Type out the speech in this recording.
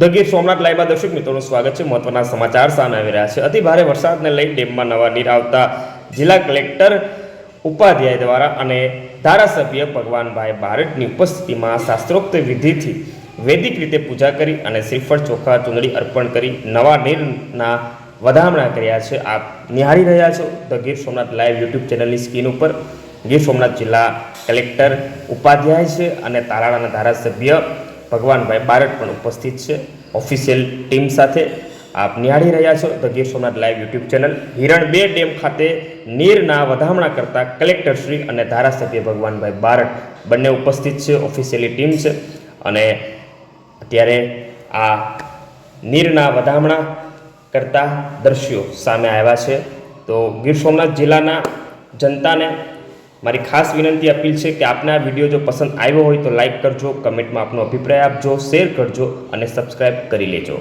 The Gir Somnath લાઈવમાં દર્શક મિત્રોનું સ્વાગત છે. મહત્વના સમાચાર સામે આવી રહ્યા છે. અતિ ભારે વરસાદને લઈ ડેમમાં નવા નીર આવતા જિલ્લા કલેક્ટર ઉપાધ્યાય દ્વારા અને ધારાસભ્ય ભગવાનભાઈ બારડની ઉપસ્થિતિમાં શાસ્ત્રોક્ત વિધિથી વૈદિક રીતે પૂજા કરી અને શ્રીફળ ચોખા ચૂંદડી અર્પણ કરી નવા નીરના વધામણા કર્યા છે. આપ નિહાળી રહ્યા છો the Gir Somnath live YouTube ચેનલની સ્ક્રીન ઉપર. ગીર સોમનાથ જિલ્લા કલેક્ટર ઉપાધ્યાય છે અને તાલાળાના ધારાસભ્ય ભગવાનભાઈ બારટ પણ ઉપસ્થિત છે. ઓફિશિયલ ટીમ સાથે આપ નિહાળી રહ્યા છો. The Gir Somnath live YouTube channel Hiran બે ડેમ ખાતે નીરના વધામણા કરતા કલેક્ટર શ્રી અને ધારાસભ્ય ભગવાનભાઈ બારટ બંને ઉપસ્થિત છે. ઓફિશિયલી ટીમ છે. અને અત્યારે આ નીરના વધામણા કરતા દ્રશ્યો સામે આવ્યા છે. તો ગીર સોમનાથ જિલ્લાના જનતાને મારી ખાસ વિનંતી અપીલ છે કે આપને આ વીડિયો જો પસંદ આવ્યો હોય તો લાઈક કરજો, કમેન્ટમાં આપનો અભિપ્રાય આપજો, શેર કરજો અને સબસ્ક્રાઈબ કરી લેજો.